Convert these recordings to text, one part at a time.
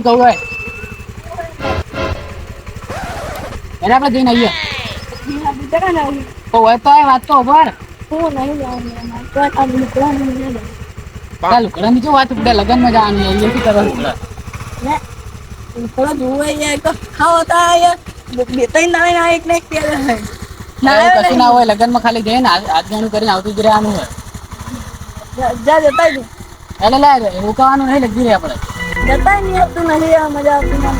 ના ના ભાઈ કહું હોય એને આપણે જઈને આવીએ આવું. તો હોય તો વાત તો ખબર નહીં નહીં ને. વાત બધા લગ્નમાં જવાની અહીંયા શું કરવાનું લુકડા? જોવે યાર તો ખાવો તો યાર બે બે ત્રણ દાડે ના એક ને એક પહેરે ના કશું ના હોય લગ્નમાં ખાલી જઈને કરીને આવતું જ રહેવાનું હોય જા- જતા જ એટલે રોકાવાનું નહીં લગી રહે આપણે જતા નહીં આવતું નહીં આ મજા આવતી નથી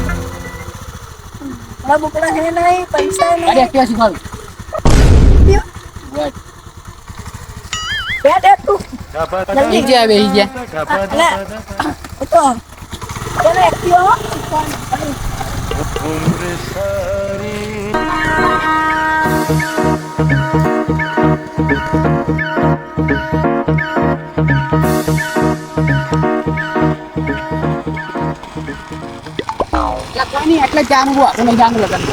બકડા બકડા હે નહીં પૈસા અરે નહીં એક્ટિવા શીખવાડું બસ. બેઠ બેઠ તું જલ્દી નીચે આવે ઈ ગયા આ, લે એ તો તને એક્ટિવા શીખવાનું. લગવાની એટલે જાણવું આપણે નહીં જાણવું લગન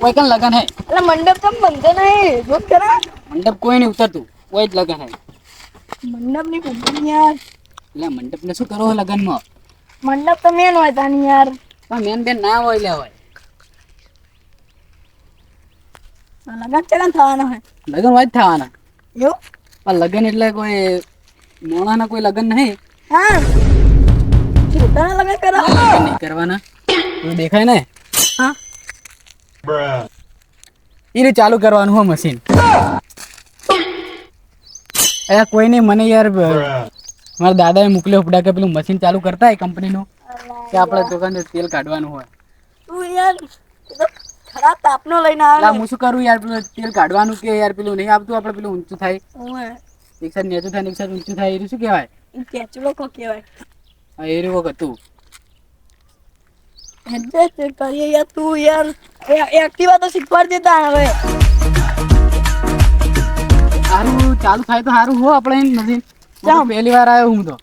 કોઈ લગન હે? એટલે મંડપ તો બંધ નહીં જો ખરા મંડપ કોઈ નહીં ઉતરતું કોઈ જ લગન હે. મંડપની યાર. એટલે મંડપ ને શું કરો લગનમાં મંડપ તો મેન હોય તાની યાર. પણ મેન બેન ના હોય લે હોય. લગન ચલન થવાનો હોય? લગન હોય થવાના. એવું? પણ લગન એટલે કોઈ મોણાના કોઈ લગન નહીં. હા. પોતાના લગન કરો. નહીં કરવાના. દેખાય ને? હા. એને ચાલુ કરવાનું હોય મશીન. એ કોઈ નહીં મને યાર મારા દાદાએ મોકલ્યો ઉપડા કે પેલું મશીન ચાલુ કરતા હોય કંપનીનું. કે આપણે દુકાને તેલ કાઢવાનું હોય. તું યાર ખરા તાપનો લઈને આવ્યો હું શું કરું યાર પેલું તેલ કાઢવાનું કે યાર પેલું નહીં આવતું આપણે પેલું ઊંચું થાય. એક સાઈડ નેચું થાય એક સાઈડ ઊંચું થાય એ શું કહેવાય? ઈ કેચલો કો કહેવાય. હા એ રીવો હતું. કરીએ યાર તું યાર એક્ટિવા તો શીખવાડી દેતા હવે. સારું ચાલુ થાય તો સારું હો આપણે નથી. પહેલી વાર આવ્યો હું તો.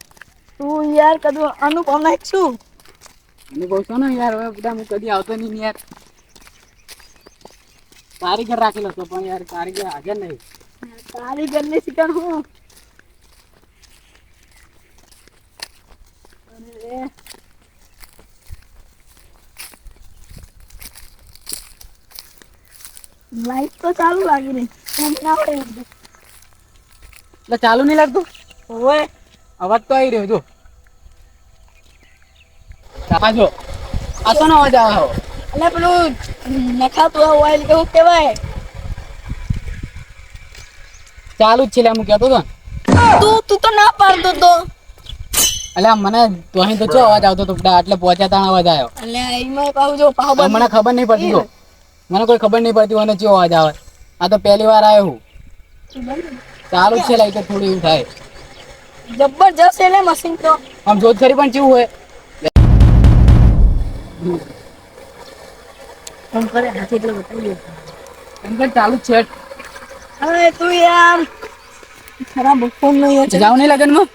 તું યાર કદું અનુપમ નાખ છું. કહું છું ને યાર હવે બધા હું કદી આવતો નહીં ને યાર. કારીગર રાખેલો હતો પણ યાર કારીગર હાજર નહીં. તારી ને શીખણ હું લાઈટ તો ચાલુ લાગી રહી. ના તો. એટલે ચાલુ નહીં લાગતું? ઓવે અવાજ તો આવી રહ્યો જો. આ જો આ તો અવાજ આવે એટલે પેલું નખાતું ઓઇલ કેવું કહેવાય. ચાલુ જ છે હું કહેતો તો તું તું તો ના પાડતો તો. એટલે મને તો અહીં તો ચો અવાજ આવતો તો એટલે પહોંચ્યા તાણ અવાજ આવ્યો. એટલે એમાં પાછું જો પાવ મને ખબર નહીં પડતી જો. મને કોઈ ખબર નહીં પડતી મને ચો અવાજ આવે. આ તો પહેલી વાર આવ્યો હું. ચાલુ જ છે લાઈટ થોડું એવું થાય. જબરજસ્ત એટલે મશીન તો. આમ જોત ખરી પણ કેવું હોય? ફોન કરે હાથી એટલે બતાવી કે ચાલુ છે હવે તું યાર ખરાબ ફોન નહીં હોય જાવ નહીં લગનમાં?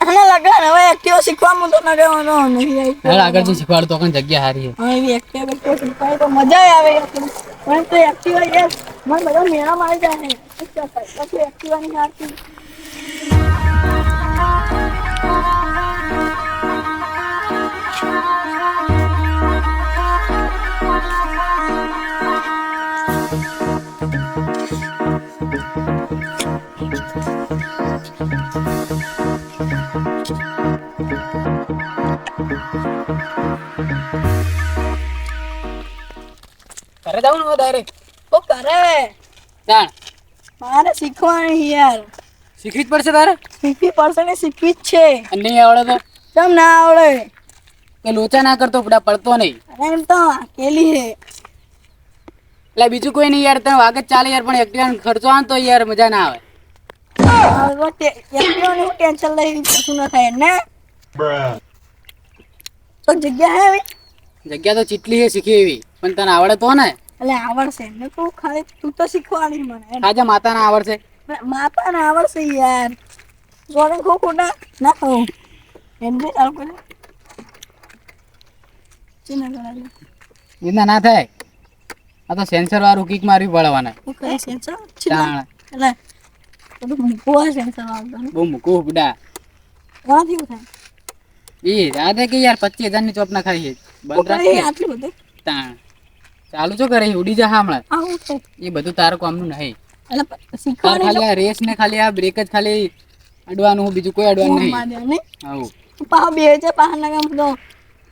અને લગન હવે એક્ટિવા શીખવામાં તો નગરવાનો નહીં આવી આગળ જઈ શીખવાડું તો પણ જગ્યા સારી છે હવે એવી એક્ટિવા બેક્ટિવા શીખવાય તો મજા આવે. પણ તો એક્ટિવા યાર બધા મેળા મારી જાય ને. પછી એક્ટિવા હારતી. ડાયરેક્ટ તો કરે. જાણ મારે શીખવાની યાર. શીખવી જ પડશે તારે? શીખવી પડશે ને શીખવી જ છે. અને નહીં આવડે તો? કેમ ના આવડે? કે લોચા ના કરતો બધા પડતો નહીં. અરે એમ તો કેલી હે એટલે બીજું કોઈ નહીં યાર તને વાગે ચાલે યાર પણ એક્ટિવા ખર્ચો આવે તો યાર મજા ના આવે. ટેન્શન લઈ કશું ના થાય ને? તો જગ્યા હે જગ્યા તો ચીટલી છે શીખી એવી. પણ તને આવડે તો ને? એટલે આવડશે એમને તું ખાલી તું તો શીખવાડી મને આજે માતાને આવડશે. માતાને આવડશે યાર. જોડે ખો ખોટા ના ખાવું એમને ચાલુ કરે ચીના ના થાય. આ તો સેન્સર વાળું કિક મારવી પડવાના કઈ સેન્સર એટલે બધું મૂકવા સેન્સર આવતો બહુ મૂકવું બુડા વાંથી થાય. એ રાતે કે યાર પચીસ હજારની ચોપના ખાઈ રાખી આટલું બધું. તાણ. ચાલુ શું કરે ઉડી જા હમણાં આવું છે એ બધું તારું કામનું નહીં એટલે તાર શીખવાડે ખાલી આ રેસ ને ખાલી આ બ્રેક જ ખાલી અડવાનું બીજું કોઈ અડવાનું નહીં ને આવું પાવ બે છે પાહ ના કામ તો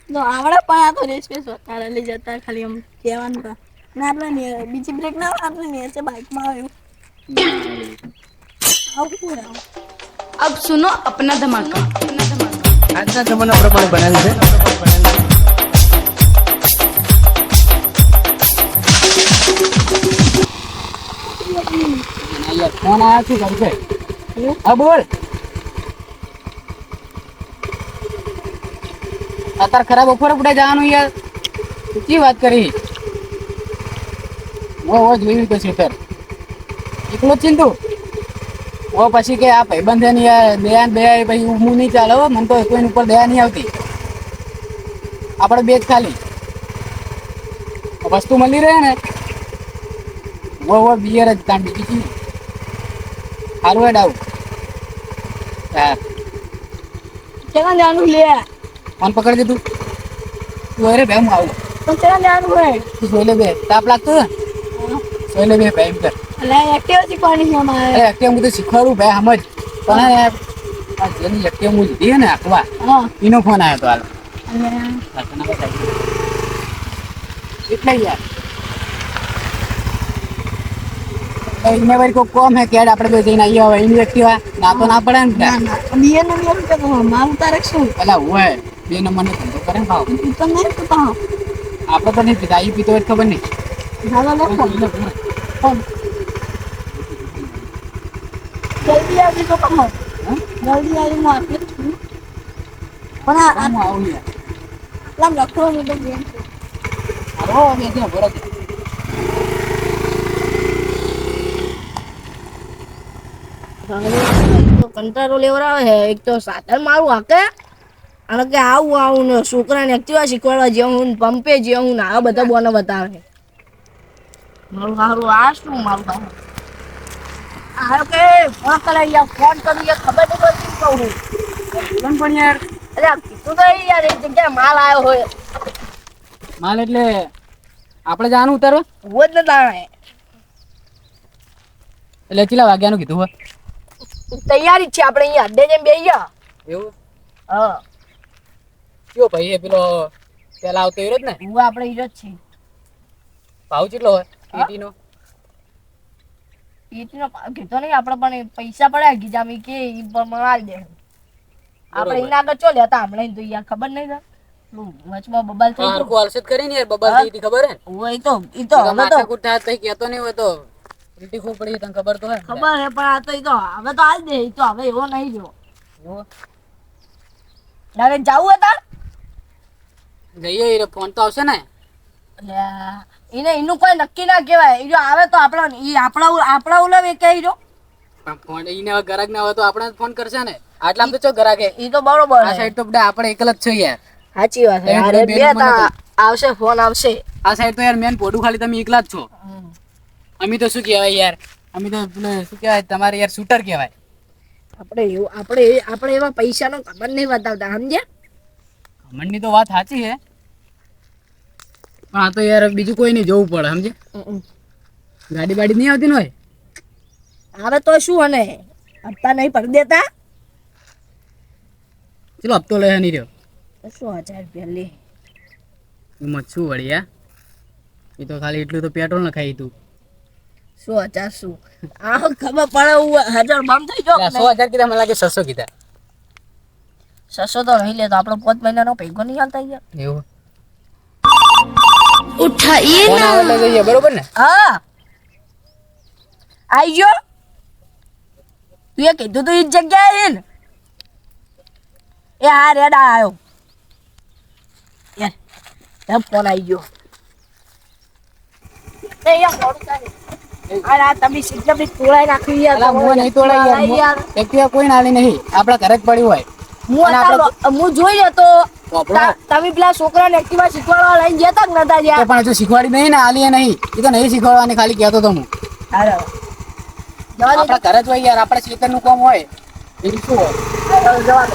તો આવડે પણ આ તો રેસ પેસ વધારે લઈ જતા ખાલી આમ કહેવાનું કા ના આપણે ને- બીજી બ્રેક ના આવે આપણે નીચે બાઇકમાં આવ્યું આવું શું આવું अब सुनो अपना धमाका આજના જમાના પ્રમાણે બનાવ્યું છે અત્યારે ખરાબ બપોરે પડે જવાનું યાર. શું વાત કરી? ઓ ઓ છે એકલો જ ચિંતુ ઓ પછી કે આ ભાઈબંધ ને યાર દયા દયા પછી હું નહીં ચાલે મને તો કોઈની ઉપર દયા નહીં આવતી. આપણે બે જ ખાલી. વસ્તુ મળી રહે ને? વો વો બિયર જ તાંડી બીજી સારું હેડ આવું હા. ચેના જવાનું લે. ફોન પકડી દીધું. તું અરે ભાઈ હું આવું. પણ ચેના જવાનું હોય તું સોઈ લે બે. તાપ લાગતો? સોઈ લે બે ભાઈ એમ કર એટલે એક્ટિવ શીખવાની છે અમારે. અરે એક્ટિવ હું તો શીખવાડું બે સમજ. પણ આ જેની એક્ટિવ હું લીધી ને આખવા એનો ફોન આવ્યો તો હાલ. એટલે યાર. એને વળી કોઈ કોમ હે કે હેડ આપણે બે જઈને આવીએ હવે એની એક્ટિવા ના તો ના પડે ને ના ના બીએ ને બીએ કે તો મારું તારે શું પેલા હોય બે નંબર નો ધંધો કરે ને ભાવ તું તો નહીં તું તો હા આપણે તો નહીં પીતા એ પીતો હોય તો ખબર નહીં હાલો લે ફોન ફોન જલ્દી આવજો તો કહો હા? જલ્દી આવી હું આપી જ છું પણ આ હું આવું યાર આટલા લખો ને તો ગેમ છે આવો બે છે બરાબર કંટાળો લેવડાવે છે. એક તો સાધન મારું હાકે. અને કે આવું આવું ને છોકરાને એક્ટિવા શીખવાડવા જેવું ને પંપે જેવું ને આ બધા બોને બતાવે મારું સારું આ શું મારું સારું આ કે ફોન કરાવી યાર ફોન કરી યાર ખબર નહીં પડતી કહું પણ પણ યાર. અરે કીધું તો યાર એક જગ્યાએ માલ આવ્યો હોય. માલ એટલે આપણે જવાનું ઉતારવા હું જ નતા એટલે કેટલા વાગ્યાનું કીધું હોય? તૈયારી છે આપણે અહીંયા. અડ્ડે જેમ ગયા. એવું? હા. કયો ભાઈ એ પેલો પેલા આવતો એરો જ ને? હું આપણે હીરો જ છે ભાવ કેટલો હોય? પેટીનો ઈટનો? નો કીધો નહીં આપણે પણ પૈસા પડ્યા ગીજામી કે ઈ પણ દે. આપણે એના આગળ ચો લેતા? હમણાં તો યાર ખબર નહીં ને વચમાં બબાલ થઈ ગયું. હરખું હલસત કરી ને યાર બબલ થઈ ખબર હે? ઓય તો ઈ તો હવે તો. માથાકૂટ થાય તો નહીં હોય તો. ઉલટી ખૂબ પડી તને ખબર તો હે ખબર હે પણ આ તો તો હવે તો આજ દે તો હવે એવો નહીં જો એવું? જાવું હતા જઈએ એ ફોન તો આવશે ને. એને એનું કોઈ નક્કી ના કહેવાય. એ જો આવે તો આપણા એ આપણા આપણા ઉલાવે કે જો ફોન એને હવે ગરાક ના હોય તો આપણે ફોન કરશે ને. આટલામાં તો ચો ગરાક એ તો બરોબર આ. સાઈડ તો આપણે એકલ જ છે યાર. સાચી વાત છે આવશે ફોન આવશે. આ સાઈડ તો યાર મેન પોડું ખાલી તમે એકલા જ છો. અમે તો શું કહેવાય યાર? અમે તો શું કહેવાય? તમારે યાર શૂટર કહેવાય. આપણે એવું આપણે આપણે એવા પૈસાનો ખબર નહીં બતાવતા સમજ્યા? કમંડની તો વાત સાચી છે. પણ આ તો યાર બીજું કોઈ નહીં જોવું પડે સમજે ગાડી બાડી નહીં આવતી ને હોય? હવે તો શું અને? હપ્તા નહીં ભરી દેતા? ચલો હપ્તો લઈ નહીં રહ્યો. શું હજાર રૂપિયા લે? કિંમત શું વળી એ તો ખાલી એટલું તો પેટ્રોલ ન ખાઈ તું. સો હજાર શું આ ખબર પડે હું હજાર બંધ થઈ જાઉં સો હજાર કીધા મને લાગે છસો કીધા. છસો તો રહી લે તો આપણો પાંચ મહિનાનો ભેગો નહીં હાલતા યાર એવું? ઉઠાઈએ આઈ ગયો. તું એ કીધું તું એ જગ્યાએ છે ને? એ હા રેડા આવ્યો યાર ફોન આવી ગયો. તમે સીધા તોડાઈ નાખ્યું યાર અલા, નહીં તોડાય યાર યાર. એક્ટિવા કોઈ નાલી નહીં. આપણા ઘરે જ પડ્યું હોય. હું હું જોઈ તમે પેલા છોકરાને એક્ટિવા શીખવાડવા લઈને જતા જ નતા યાર પણ હજુ શીખવાડી નહીં ને આલી એ નહીં. એ તો નહીં શીખવાડવાની ખાલી કહેતો તો હું. આપણા ઘરે જ હોય યાર આપણે ખેતરનું કામ હોય. બીજું શું હોય? જવા દે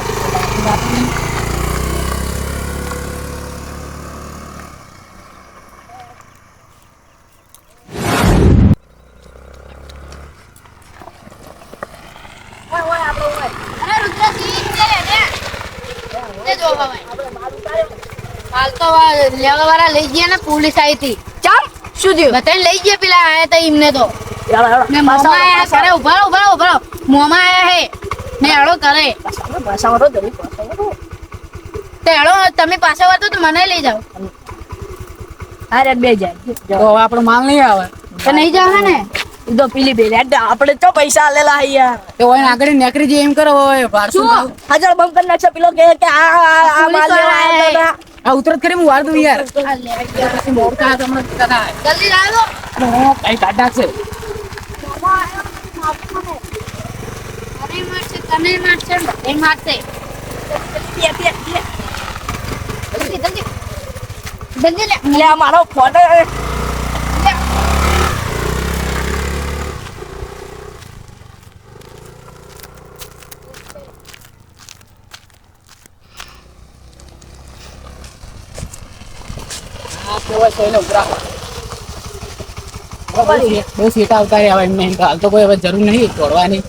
ઓય, ઓય, આપણે ઓય. અરે રુદ્રસિંહ તે રે તે જો ભાઈ હાલ તો લેવા વાળા લઈ ગયા ને પોલીસ આવી હતી. ચાલ શું થયું? બધાને લઈ ગયા પેલા આયા હતા એમને તો. ને મોમાં આયા કરે ઊભા ઊભા ઊભા મોમાં આયા હે. ને હેળો કરે પાછા- પાછા વળો, જલ્દી પાછા વળો. તે હેળો તમે પાછા વળતો તો મને લઈ જાઓ. હારે બે જાય. તો આપણો માલ નહીં આવે. તો નહીં જાવ ને? ઈ તો પેલી બે આપણે તો પૈસા આલેલા હૈયા તો હોય ને આગળ નીકળી જઈએ એમ કરો શું હાજર બંધ કરી નાખશે પેલો કે કે આ આ આ માલ લેવા આવ્યા હે. ઉતરત કરી હું વાર દઉં યાર આ લે, આ લે. પછી મોડ થાય તો હમણાં જતા થાય. જલ્દી લાવો કઈ કાઢા છે અરે મારશે તને મારશે એ મારશે. જલ્દી જલ્દી જલ્દી લે લે મારો ફોટો એને. બહુ સીટ- આવતા રહ્યા એમને એમ હાલ તો કોઈ હવે જરૂર નહીં તોડવાની.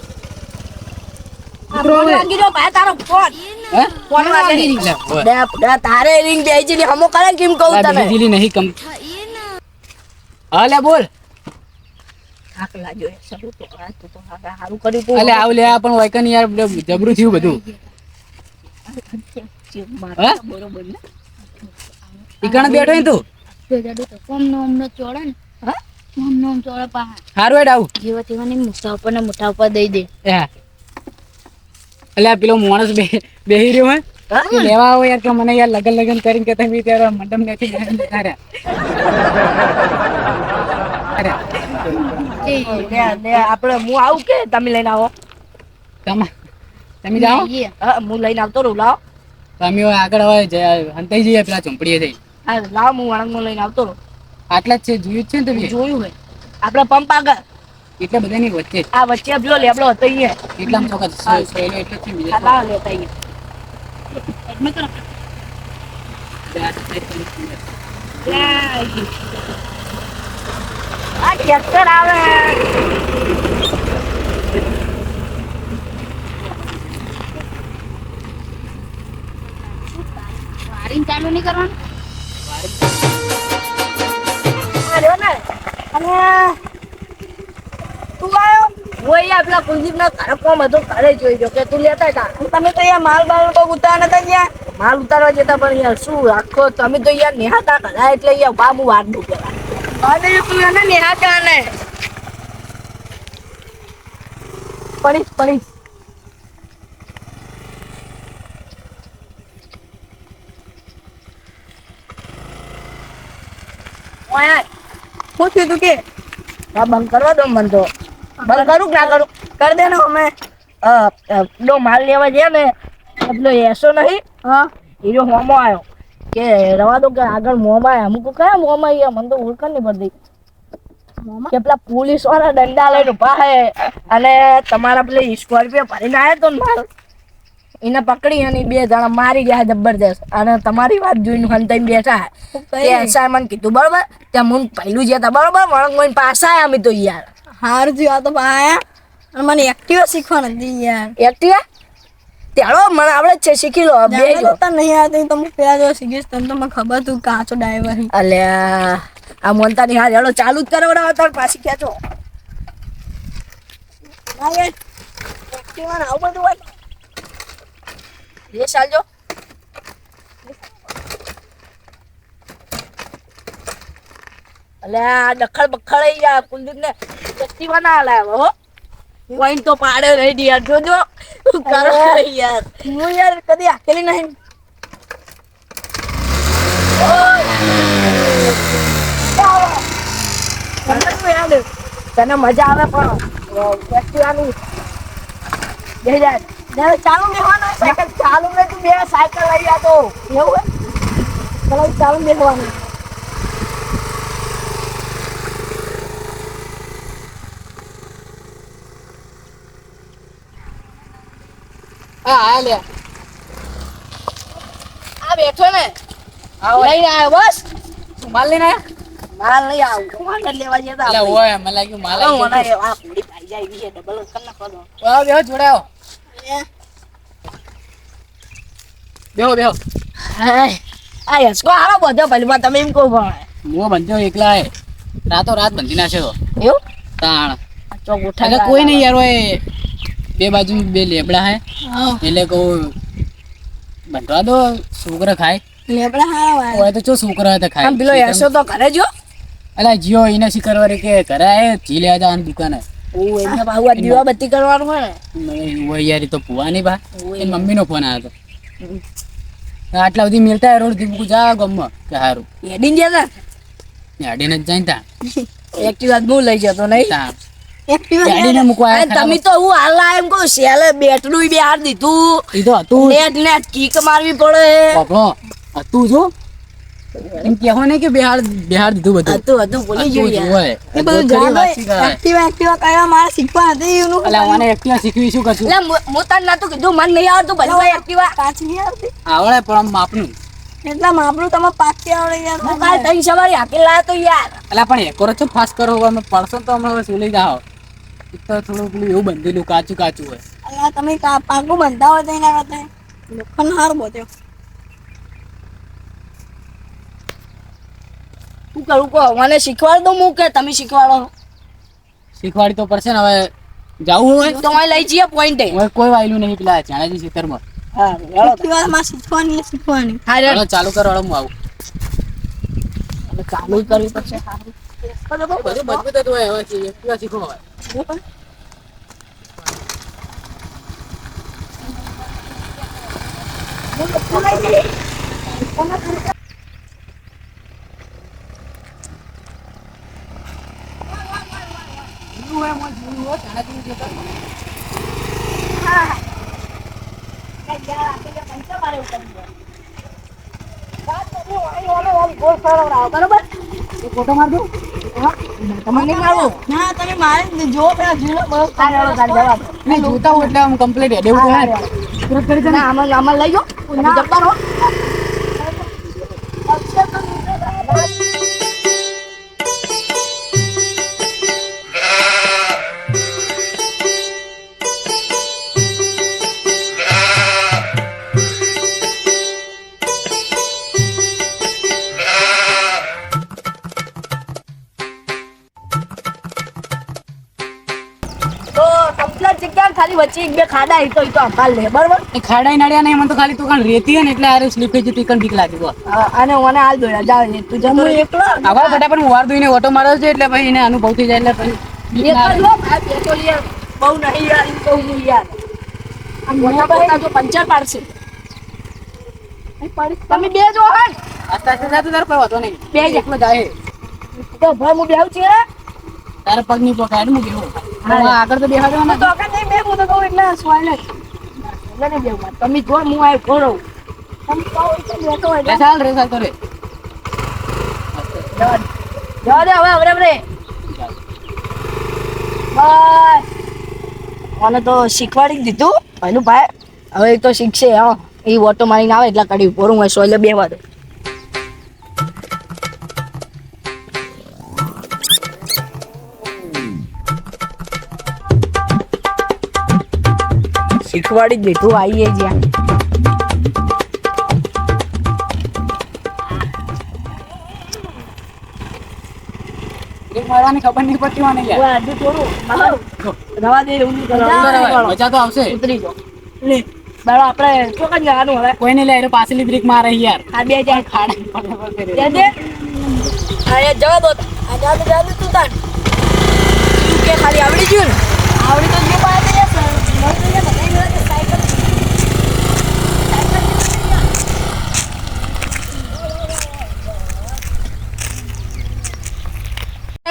તારો રિંગ બે છે હમો કરે કેમ કહું તને? બીજી નહીં કમ બોલ. અલે આવ લે પણ વાયકન યાર જબરું થયું બધું. ઈકણ બેઠો તું? જાડુ તો કોમ નો ચોળે ને હા? કોમ નો ચોળે પાહા. હારું હેડ આવું. જેવા તેવાની મોટા ઉપર ને મોટા ઉપર દઈ દે. હા. અલે પેલો માણસ બે બેહી રહ્યો હે. લેવા આવો યાર કે મને યાર લગન લગન કરીને કે તમે ત્યારે મંડપ નથી આપણે હું આવું કે તમે લઈને આવો? તમે તમે જાઓ. હા લઈને આવતો રહું લાવ. તમે આગળ હવે હંતાઈ જઈએ પેલા ચોંપડીએ જઈ હા લાવ હું વળંગમાં લઈને આવતો રહું. આટલા જ છે જોયું જ છે ને તમે? જોયું હે આપણા પંપ આગળ. એટલે બધાની વચ્ચે? આ વચ્ચે જો લેબડો હતો અહીંયા. એટલા ચોક્કસ સહેલો એટલે છે બીજા આ લાવ લેતા અહીંયા એડમિટ કરો. આ ટ્રેક્ટર આવે. ચાલુ નહીં કરવાનું? અને તું આવ્યો હું અહીંયા પેલા કુલદીપના ઘરે જોઈ ગયો કે તું લેતા હતા તમે તો અહીંયા માલ બાલ તો ઉતાર નતા માલ ઉતારવા જતા પણ યાર શું રાખો? તમે તો યાર નિહાતા કરા એટલે અહીંયા બા હું વાત પેલા અરે તું એને નિહાતા ને. પડીશ ઓય થયું તું કે હા બંધ કરવા દો મને તો. બંધ કરું કે ના કરું? કરી દે ને અમે પેલો માલ લેવા જઈએ ને એટલો પેલો એસો નહીં. હા. હીરો હોમો આવ્યો. કે રવા દો કે આગળ મોંમાં આવ્યા. અમુક કયા મોંમાં આવ્યા? મને તો ઓળખ નહીં પડતી કે પેલા પોલીસવાળા દંડા લઈને ઊભા હે. અને તમારા પેલા સ્કોર્પિયો ભરીને આવ્યા તો ને માલ? એને પકડી અને બે જણા મારી ગયા જબરદસ્ત અને તમારી વાત જોઈને હંતાઈ બેઠા. કે એસાઈમન કીધું બરોબર ત્યાં મુન પહેલું જ્યાં હતા બરોબર વળંગ મોઈને પાછા આવ્યા અમે તો યાર. હાર થયું તો આયા અને મને એક્ટિવા શીખવા નથી યાર. એક્ટિવા? તેડો મને આવડે જ છે શીખી લો બે તો નહીં આવતી તો પેલા જો શીખીશ? તને તો મને ખબર તું કાચો ડ્રાઈવર અલ્યા આ મોનતાની હાર હેડો ચાલુ જ કરાવડાવો તાર પાછી ખેંચો. ના યાર એક્ટિવા ને આવું બધું હોય એ ચાલજો અલ્યા ડખડ બખડ યાર કુલદીપ ને એક્ટિવા ના હલાવે હો. પોઈન્ટ તો પાડે રહી યાર જોજો. કરો યાર? હું યાર કદી આકેલી નહીં. તને મજા આવે પણ. એક્ટિવાની બે જાય ચાલુ બેસવાનું સાયકલ. ચાલુ ને તું બે સાયકલ લઈ તો. એવું હોય? ચાલુ બેસવાનું હા હા લે. આ બેઠો ને. લઈને આવ્યો બસ. માલ લઈને આયા? માલ નહીં આવું. માલ લેવા જતા એટલે ઓય મને લાગ્યું માલ મને આ પૂરી પાઈ જાય છે ડબલ કરી નાખો તો. બેહો બેહો. આ યસકો હારો બધો ભલમાં તમે એમ કહો ભાઈ હું બંધ્યો એકલા હે રાતો રાત બંધી નાખ્યો એવું? તાણ. ચોક ઉઠા કોઈ નહીં યાર ઓય બે બાજુ બે લેબડા હે. એટલે કહું બંધવા દો છોકરા ખાય. લેબડા હારા હોય તો ચો છોકરા હતા ખાય. પેલો યશો તો ઘરે જો અલા જીઓ એને શી કરવા રે કે ઘરે આયે જી લેવા દુકાને. ઓ એમને પાછું આ દીવાબત્તી કરવાનું હોય ને. યાર ઈ તો ભુવાની બા. ઓય. મમ્મીનો ફોન આવ્યો હતો આટલા બધી મિલતા રોડથી મૂકું જા ગમમાં. કે હારું. હેડીને જ જાય તા. એક્ટિવા હું લઈ જતો નહીં. તા. એક્ટિવા અડીને મૂકવા તમે તો હું હાલ એમ કહું સેલે બેટનું બે હાર દીધું. ઈ હતું નેટ નેટ કીક મારવી પડે. હતું જો એમ કહેવો ને કે બિહાર બિહાર દીધું બધું. હતું હતું ભૂલી હતું યાર. એ બધું જાણો વાત છે કે હવે. એક્ટિવા એક્ટિવા કરવા મારે શીખવા હતી એનું અલા મને એકટીવા શીખવી શું કરશું? એટલે મુ- હું તને કીધું મને નહીં આવડતું ભલે એક્ટિવા કાચ નહીં આવતી. આવડે પણ આમ માપનું. એટલા માપનું તમે પાકી આવડે યાર. હું કાલે ત્રણ સવારે હાકી લાયો તો યાર. અલા પણ એકોર છો ફાસ્ટ કરો અમે પડશો તો હમણાં હવે સુલી જાઓ? તો થોડું પેલું એવું બંધેલું કાચું કાચું હોય. એટલે તમે પાકું બંધા હોય તો એના કરતા. લોખંડ હાર બોત્યો શું કરું કહો? મને શીખવાડ દો હું કે તમે શીખવાડો. શીખવાડી તો પડશે ને હવે જાવું હોય તો લઈ જઈએ પોઈન્ટે. હવે કોઈ વાયલું નહીં પેલા ચાણાજી ખેતરમાં. હા માં શીખવાની શીખવાની. ચાલો ચાલુ કરો હું આવું. ચાલુ કરવી પડશે. બધું મજબૂત હોય હવે શીખો હવે. ફોટો માર તમને ના તમે મારે જો પેલા જીલો નહીં જોતા હોય એટલે આમ કમ્પ્લીટ હેડે હા, થાય કરી દે આમાં આમાં લઈ જાઓ જપ્પા રહો એક બે ખાડા એ તો અંબાલ લે બરોબર? એ ખાડા નડ્યા નહીં મને તો ખાલી તું કાલ રેતી હે ને એટલે આરે સ્લીપ થઈ જતી કણ બીક લાગી ગયો અને મને હાલ દોડ્યા જાવ ને તું રહે. એકલો? આવા ફટા પણ વાર દોઈને ઓટો માર્યો છે એટલે ભાઈ એને અનુભવ થઈ જાય એટલે પછી એકલો ના આ બે બહુ નહીં યાર ઈ તો હું યાર. આ મોટા પોતા જો પંચર પાડશે. તમે બે જો હા. અત્યારે જાતું તારે કોઈ વાતો નહીં. બે જા. એકલો જાય. તો ભાઈ હું બેહું છું તારે પગ હું બેહું. હવે આગળ તો દેવાના તો આગળ નહીં બે હું તો કહું એટલે સોયલે નહીં બેહું તમે જો હું આ ઘોડો. તમે કહો એટલે બેઠો એટલે ચાલ રે ચાલ રે જવા દે. હવે હવે બસ. મને તો શીખવાડી જ દીધું. ભાઈનું ભાઈ હવે તો શીખશે હા. એ ઓટો મારીને આવે એટલા કાઢી પોરું હોય સોયલે બેવા દે જ દીધું આવીએ જ્યાં. મારવાની ખબર નહીં પડતી મને યાર. ઓય, હજુ થોડું. રવા દે ઊંધું કરો. અંદર આવે, મજા તો આવશે. ઉતરી જાઓ. લે બાળો આપણે ચોકન જવાનું હવે. કોઈ નહીં લે એ પાછલી બ્રેક મારે યાર. આ બે જાય. ખાડા આ જવા દો. આ જવા દો. જવા દે તું તાન તું કે ખાલી આવડી ગયું ને? આવડી તો જે પાસે છે સર મને તો બતાવી ગયો કે સાયકલ એમ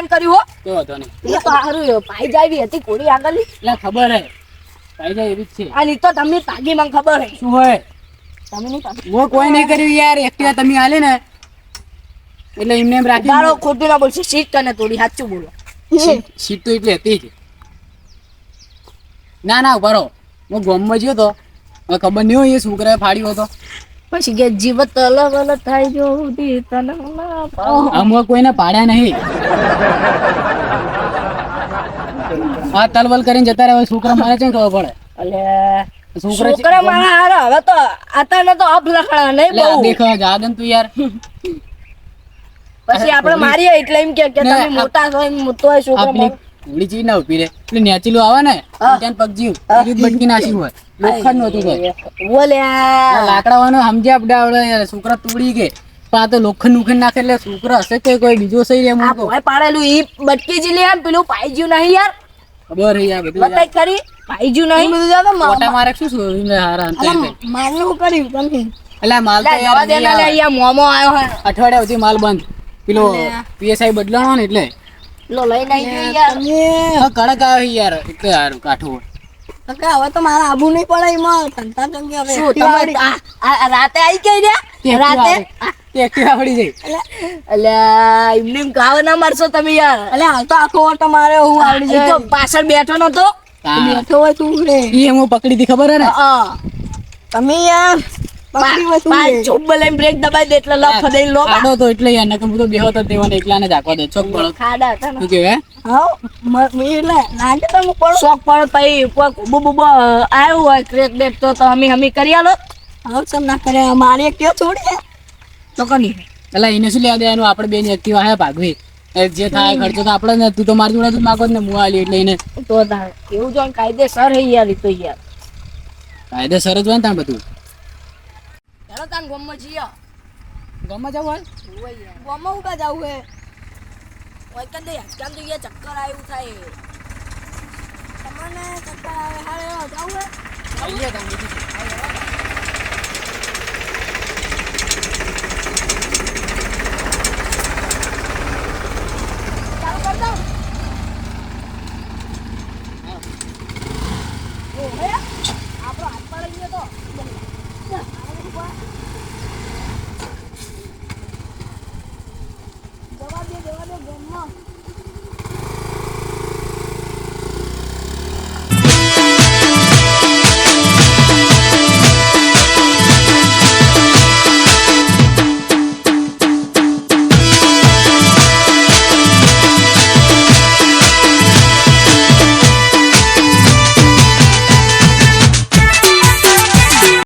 કર્યું હો? કેવો હતો નહીં. એ તો હારું ભાઈ જાવી હતી કોડી આગળની લે ખબર હે. ભાઈ જાય એવી જ છે. આ તો તમને ભાગી મને ખબર હે. શું હોય? તમે નહીં ભાગી. હું કોઈ નહીં કર્યું યાર એકટીવા તમે આલે ને. એટલે એમને એમ રાખી મારો ખોટું ના બોલશે સીટ તને તોડી સાચું બોલો. સીટ- સીટ તો એટલે હતી જ. ના ના ઊભા રહો હું ગોમમાં ગયો તો. ખબર નહીં હોય એ છોકરાએ ફાડ્યો હતો પછી કે જીવત અલગ અલગ થાય જો ઉધી તને ના કોઈને પાડ્યા નહીં. આ તલવલ કરીને જતા રહે છોકરા મારે છે ખબર પડે? અલે છોકરા મારા હારા હવે તો આતા ને તો અપ લખણા નહીં એટલે બહુ. દેખ જાગન તું યાર. પછી આપણે મારીએ એટલે એમ કે તમે મોટા છો એમ મોટો હોય છોકરા ઘોડી ચીજ ના ઊભી રે. એટલે નેચીલું આવે ને ત્યાં પગજી બટકી નાસી હોય. લોખંડ નતું કોઈ બોલ્યા. લાકડાવાનો સમજ્યા યાર છોકરા તોડી કે. પા તો લોખંડ નુખંડ નાખે એટલે છોકરા હશે કે કોઈ બીજો સહી રે મૂકો. ભોય પાડેલું ઈ બટકી જીલી આમ પેલું પાઈજ્યું નહીં યાર. ખબર હે યાર બધું બતાઈ કરી પાઈજ્યું નહીં. બધું જાતો મોટા મારે શું શું હારા અંતે. મારનું શું કર્યું તમે? એટલે માલ તો યાર દે લે. અહીંયા મોમો આવ્યો હે. અઠવાડિયા સુધી માલ બંધ. પેલો પીએસઆઈ બદલાણો ને એટલે. લો લઈ આવી ગયો યાર. તમે હા, કડક આવે યાર. એટલે હારું કાઠું તો હવે તો મારા આબુ નહીં પડે એમાં. ધંધા ચંગી હવે શું તમે રાતે આવી ગઈ ને? રાતે. આવડી એમને ગાવ ના મારશો તમે યાર. એટલે હાલ તો આખો ઓટો મારે હું આવડી જાય તો પાછળ બેઠો નતો. બેઠો હોય તું રે. ઈ હું પકડી હતી ખબર હે ને? તમે યાર બ્રેક દબાઈ દે એટલે લફ દઈ લો ખાડો તો એટલે યાર નકર હું તો બેહો તો તેવાને એકલાને જ આખવા દે. ચોક પડો. ખાડા હતા ને. હાઉ, એટલે લાગે પડો. શોખ પડે પછી કોક બુબુ બ હોય ક્રેક બેક તો તો અમે અમે કરી આલો. હાઉ સમ ના કરે મારે કયો છોડી તો કની એટલે એને શું લેવા દેવાનું? આપણે બેન એક્ટિવા હે ભાગવી. જે થાય ખર્ચો તો આપણે તું તો મારી જોડે માગો જ ને હું આલી એટલે એને. તો તાર એવું જો કાયદેસર હે યાર તો યાર. કાયદેસર જ હોય ને ત્યાં બધું. ચાલો તાન ગોમમાં જઈએ. ગોમમાં જવું હોય ગોમમાં ઉકા જવું હે. ઓય કે દે કેમ તો યે ચક્કર આવ્યું થાય. તમને ચક્કર આવે હારે જવું હે. આવીએ તાણ